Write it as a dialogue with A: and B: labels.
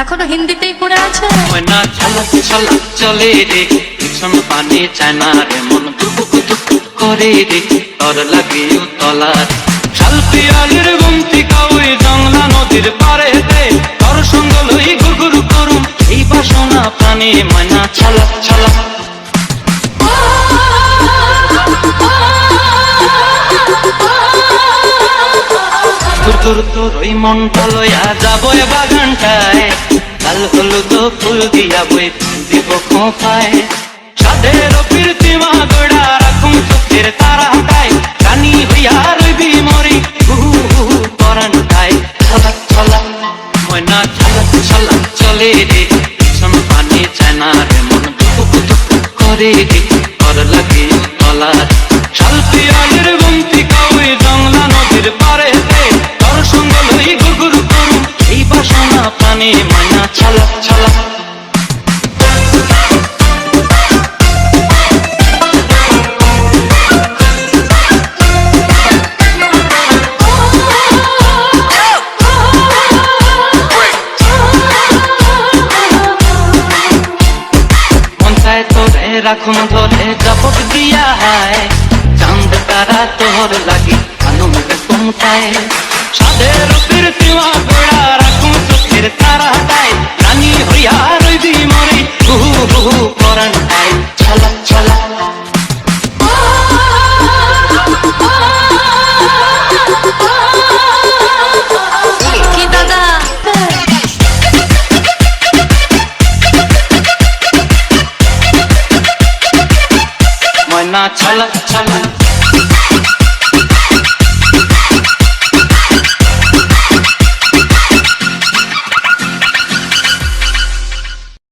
A: এখনও হিন্দিতেই পড়ে আছে।
B: ছলক চলে রে ভীষণ পানি চায় না রে, মন দুপুক দুপুক করে রে তর লাগে গুমতি কাউই জংলা নদীর পারে তর সঙ্গ লই গুরগুর করুম এই বাসনা প্রাণে। ময়না ছলক তোর ওই মনটা লইয়া যাব এ বাগানটায়। লাল হলুদ ফুল দিয়া বই দিব খোঁপায়। গোড়া চোখের হইয়া রইবি মরি, হু হু ময়না চলে রে। রে, মন করে রে। কর লাগে গুমতি প্রাণে ময়না ছলাক ছলাক মন রাখুন, ধরে জপক দিয়া হায়। চাঁদ, তারা তোর লাগি, আনন্দ কুমতায় সাদের প্রীতিমা গোড়া রাখুন প্রেমের তারাটাই রানী হইয়া রইবি মরে বহু বহু পরাণটাই ছলা ছলা। ছলা ছলা।